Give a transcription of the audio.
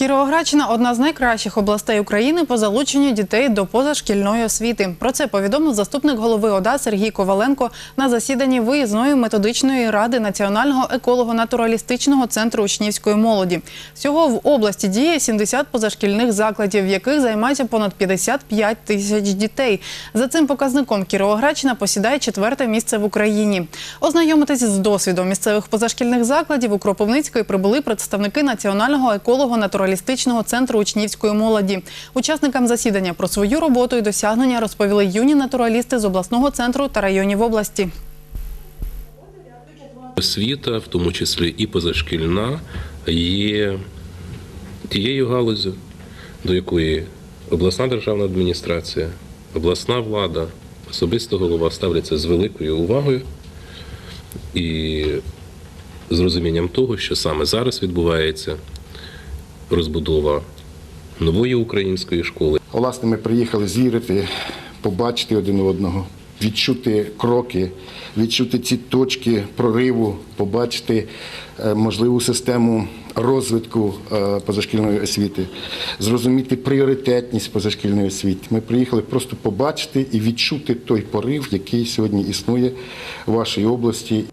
Кіровоградщина одна з найкращих областей України по залученню дітей до позашкільної освіти. Про це повідомив заступник голови ОДА Сергій Коваленко на засіданні виїзної методичної ради Національного еколого-натуралістичного центру учнівської молоді. Всього в області діє 70 позашкільних закладів, в яких займається понад 55 тисяч дітей. За цим показником Кіровоградщина посідає четверте місце в Україні. Ознайомитись з досвідом місцевих позашкільних закладів у Кропивницької прибули представники Національного еколого-натуралістичного центру учнівської молоді. Учасникам засідання про свою роботу і досягнення розповіли юні натуралісти з обласного центру та районів області. Освіта, в тому числі і позашкільна, є тією галузю, до якої обласна державна адміністрація, обласна влада, особисто голова ставляться з великою увагою і з розумінням того, що саме зараз відбувається розбудова нової української школи. Власне, ми приїхали звірити, побачити один одного, відчути кроки, відчути ці точки прориву, побачити е, можливу систему розвитку е, позашкільної освіти, зрозуміти пріоритетність позашкільної освіти. Ми приїхали просто побачити і відчути той порив, який сьогодні існує в вашій області.